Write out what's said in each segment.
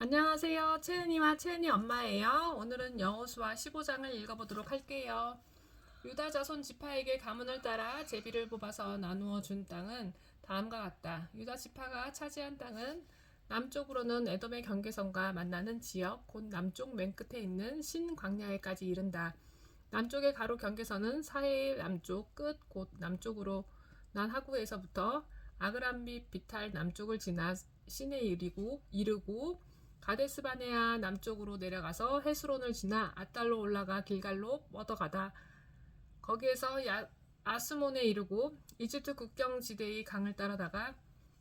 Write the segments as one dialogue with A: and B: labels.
A: 안녕하세요. 채은이와 채은이 엄마예요. 오늘은 여호수아 15장을 읽어보도록 할게요. 유다 자손 지파에게 가문을 따라 제비를 뽑아서 나누어 준 땅은 다음과 같다. 유다 지파가 차지한 땅은 남쪽으로는 에돔의 경계선과 만나는 지역, 곧 남쪽 맨 끝에 있는 신광야에까지 이른다. 남쪽의 가로 경계선은 사해일 남쪽 끝, 곧 남쪽으로 난 하구에서부터 아그람 및 비탈 남쪽을 지나 신에 이르고, 이르고 가데스바네아 남쪽으로 내려가서 헤스론을 지나 아달로 올라가 길갈로 뻗어가다 거기에서 야, 아스몬에 이르고 이집트 국경 지대의 강을 따라다가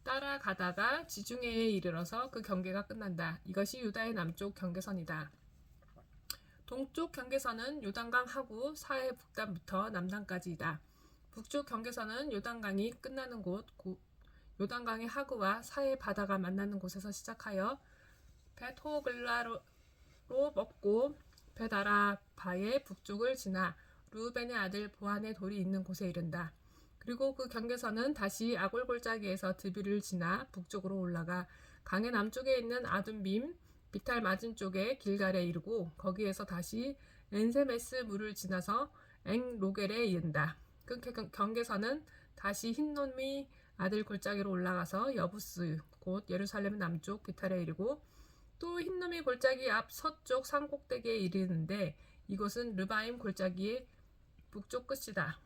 A: 따라가다가 지중해에 이르러서 그 경계가 끝난다. 이것이 유다의 남쪽 경계선이다. 동쪽 경계선은 요단강 하구 사해 북단부터 남단까지이다. 북쪽 경계선은 요단강이 끝나는 곳, 고- 요단강의 하구와 사해 바다가 만나는 곳에서 시작하여 베토글라로 먹고 베다라바의 북쪽을 지나 루벤의 아들 보안의 돌이 있는 곳에 이른다. 그리고 그 경계선은 다시 아골골짜기에서 드비를 지나 북쪽으로 올라가 강의 남쪽에 있는 아둔빔 비탈 맞은 쪽에 길갈에 이르고 거기에서 다시 엔세메스 물을 지나서 엥 로겔에 이른다. 그 경- 경계선은 다시 흰놈이 아들 골짜기로 올라가서 여부스 곧 예루살렘 남쪽 비탈에 이르고 또 흰놈이 골짜기 앞 서쪽 산꼭대기에 이르는데 이곳은 르바임 골짜기의 북쪽 끝이다.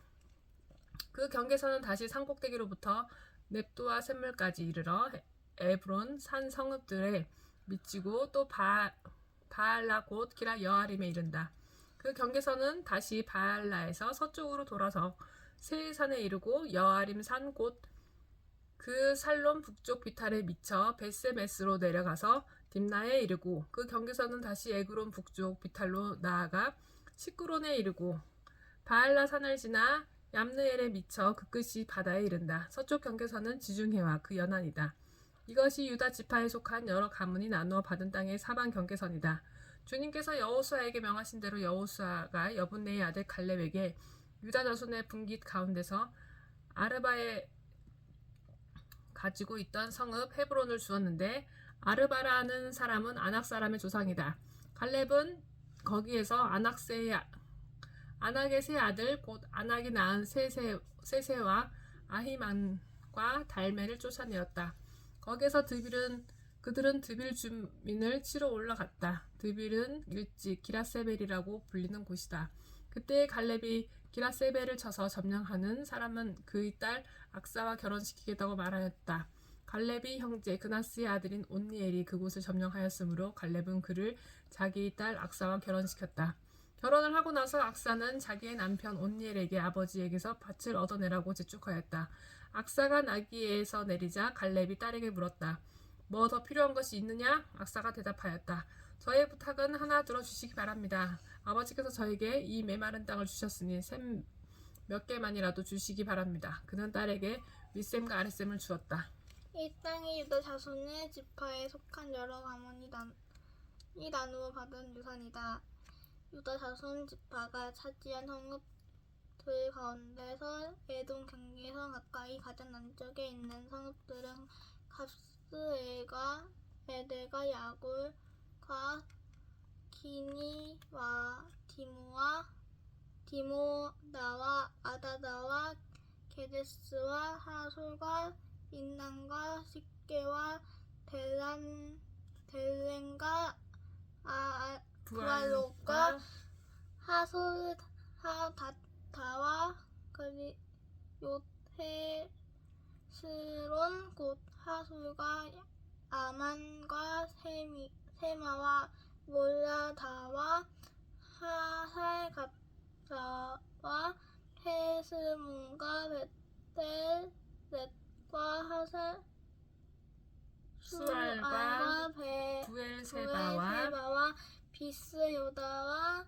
A: 그 경계선은 다시 산꼭대기로부터 넵도와 샘물까지 이르러 에브론 산 성읍들에 미치고 또 바, 바알라 곧 기라 여아림에 이른다. 그 경계선은 다시 바알라에서 서쪽으로 돌아서 세산에 이르고 여아림 산곧 그 살롬 북쪽 비탈에 미쳐 베세메스로 내려가서 딥나에 이르고 그 경계선은 다시 에그론 북쪽 비탈로 나아가 시크론에 이르고 바알라 산을 지나 얌느엘에 미쳐 그 끝이 바다에 이른다. 서쪽 경계선은 지중해와 그 연안이다. 이것이 유다 지파에 속한 여러 가문이 나누어 받은 땅의 사방 경계선이다. 주님께서 여호수아에게 명하신 대로 여호수아가 여분네의 아들 갈렙에게 유다 자손의 분깃 가운데서 아르바에 가지고 있던 성읍 헤브론을 주었는데 아르바라는 사람은 아낙 사람의 조상이다. 갈렙은 거기에서 아낙세의 아낙의 세 아들 곧 아낙이 낳은 세세, 세세와 아히만과 달메를 쫓아내었다. 거기에서 드빌은 그들은 드빌 주민을 치러 올라갔다. 드빌은 일찍 기라세벨이라고 불리는 곳이다. 그때 갈렙이 기라세벨을 쳐서 점령하는 사람은 그의 딸 악사와 결혼시키겠다고 말하였다. 갈렙이 형제 그나스의 아들인 온니엘이 그곳을 점령하였으므로 갈렙은 그를 자기의 딸 악사와 결혼시켰다. 결혼을 하고 나서 악사는 자기의 남편 온니엘에게 아버지에게서 밭을 얻어내라고 재촉하였다. 악사가 나귀에서 내리자 갈렙이 딸에게 물었다. 뭐 더 필요한 것이 있느냐? 악사가 대답하였다. 저의 부탁은 하나 들어주시기 바랍니다. 아버지께서 저에게 이 메마른 땅을 주셨으니 샘 몇 개만이라도 주시기 바랍니다. 그는 딸에게 윗샘과 아랫샘을 주었다.
B: 이 땅이 유다 자손의 지파에 속한 여러 가문이 난, 이 나누어 받은 유산이다. 유다 자손 지파가 차지한 성읍들 가운데서 에돔 경계선 가까이 가장 남쪽에 있는 성읍들은 갑스에가 에데가 야굴과 기니와 디모와 디모나와 아다다와 게데스와 하솔과 인난과 식계와 델란 델렌과 아, 아 부알로가 하솔 하다타와 그리 요헤스론 곧 하솔과 아만과 세미, 세마와 몰라다와 하살갑사와 헤스문과 베텔 넷과 하살
A: 수알과
B: 배
A: 부엘세바와
B: 세바와 비스 요다와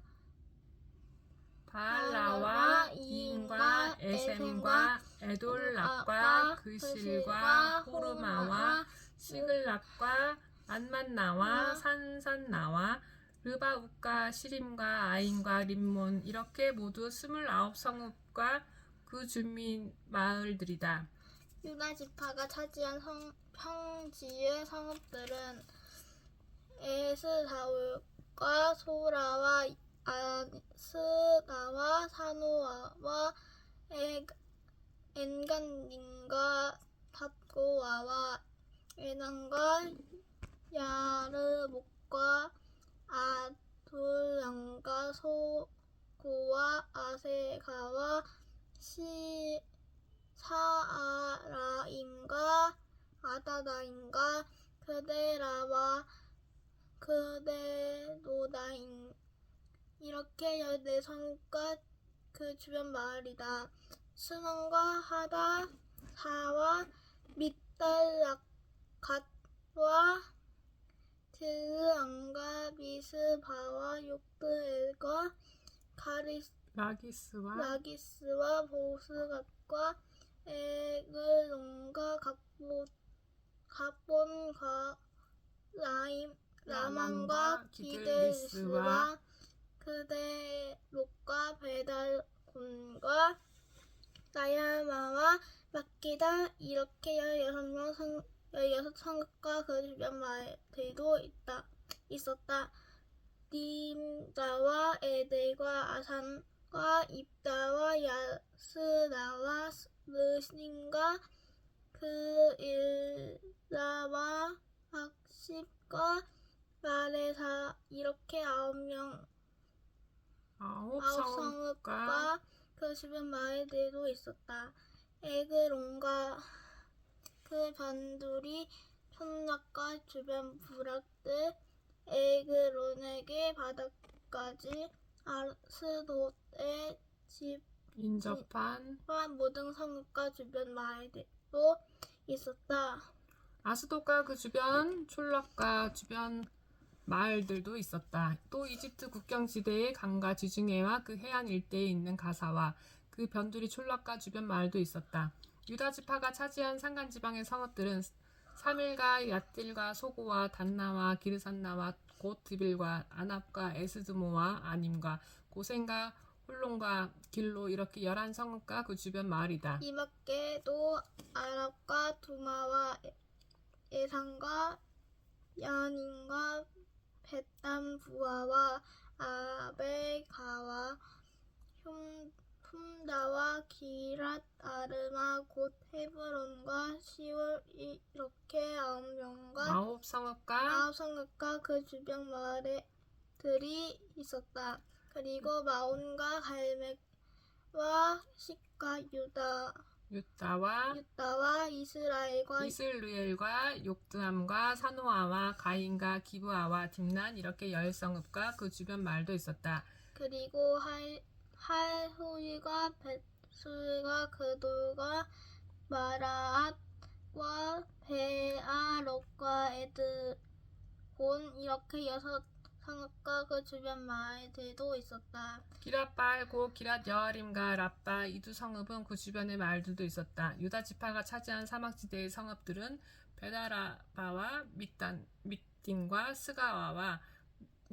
A: 바알라와 이인과 에셈과 에돌락과 그실과 호르마와 시글락과 안만나와 산산나와 르바욱과 시림과 아인과 림몬 이렇게 모두 스물아홉 성읍과 그 주민 마을들이다.
B: 유다 지파가 차지한 성, 평지의 성읍들은 에스다울과 소라와 아스나와 사노아와 에- 엔간님과 닷고아와 에난과 야르목과 아둘람과 소고와 아세가와 시 사아라임과 아다다임과 그데라와 그데노다임 이렇게 열네 성과 그 주변 마을이다. 순원과 하다 사와 밑달락갓과 드르안과 미스바와 욕드엘과 가리스
A: 라기스와
B: 라기스와 보스갓과 에글론과 갑보, 갑본과 라임, 라만과 기들리스와 그대록과 베달곤과 나야마와 마키다 이렇게 16명 성, 16성과 그 주변 마을들도 있다, 있었다. 림자와 에델과 아산과 입다와 야스나와 르신과 그 일라와 학십과 마레사 이렇게 아홉 명
A: 아홉
B: 성읍과 그 주변 마을들도 있었다. 에그론과 그 변두리 천락과 주변 부락들 에그론에게 바다까지 아스돗의
A: 인접한
B: 집과 모든 성읍과 주변 마을들도 있었다.
A: 아스돗과 그 주변 촌락과 주변 마을들도 있었다. 또 이집트 국경 지대의 강과 지중해와 그 해안 일대에 있는 가사와 그 변두리 촌락과 주변 마을도 있었다. 유다 지파가 차지한 산간 지방의 성읍들은 사밀과 얏딜과 소고와 단나와 기르산나와 곧 드빌과 아납과 에스드모와 아님과 고센과 홀론과 길로 이렇게 열한 성읍과 그 주변 마을이다.
B: 이밖에도 아랍과 두마와 예상과 야닌과 베담부아와 아베가와 흉- 훔다와 기랏 아르마 곧 헤브론과 시올 이렇게 아홉 명과
A: 아홉 성읍과
B: 아홉 성읍과 그 주변 마을들이 있었다. 그리고 마온과 갈맥과 식과 유다
A: 유다와
B: 유다와 이스라엘과
A: 이슬루엘과 욕드함과 사노아와 가인과 기브아와 딥난 이렇게 열 성읍과 그 주변 마을도 있었다.
B: 그리고 할 할후이가 벳술과 그돌과 마라앗과 베아롯과 에드곤 이렇게 여섯 성읍과 그 주변 마을들도 있었다.
A: 기랏발 고 기랏 여아림과 라빠 이 두 성읍은 그 주변의 마을들도 있었다. 유다 지파가 차지한 사막지대의 성읍들은 베다라바와 밑단 밑딘과 스가와와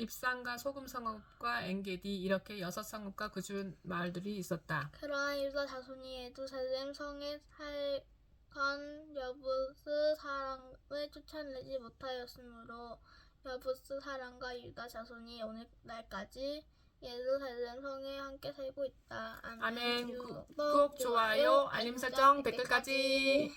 A: 립산과 소금 성읍과 엔게디 이렇게 여섯 성읍과 그 주변 마을들이 있었다.
B: 그러한 유다 자손이 예루살렘 성에 살건 여부스 사람을 쫓아내지 못하였으므로 여부스 사람과 유다 자손이 오늘날까지 예루살렘 성에 함께 살고 있다. 아멘.
A: 아멘. 구- 구독, 좋아요, 알림 설정, 댓글까지.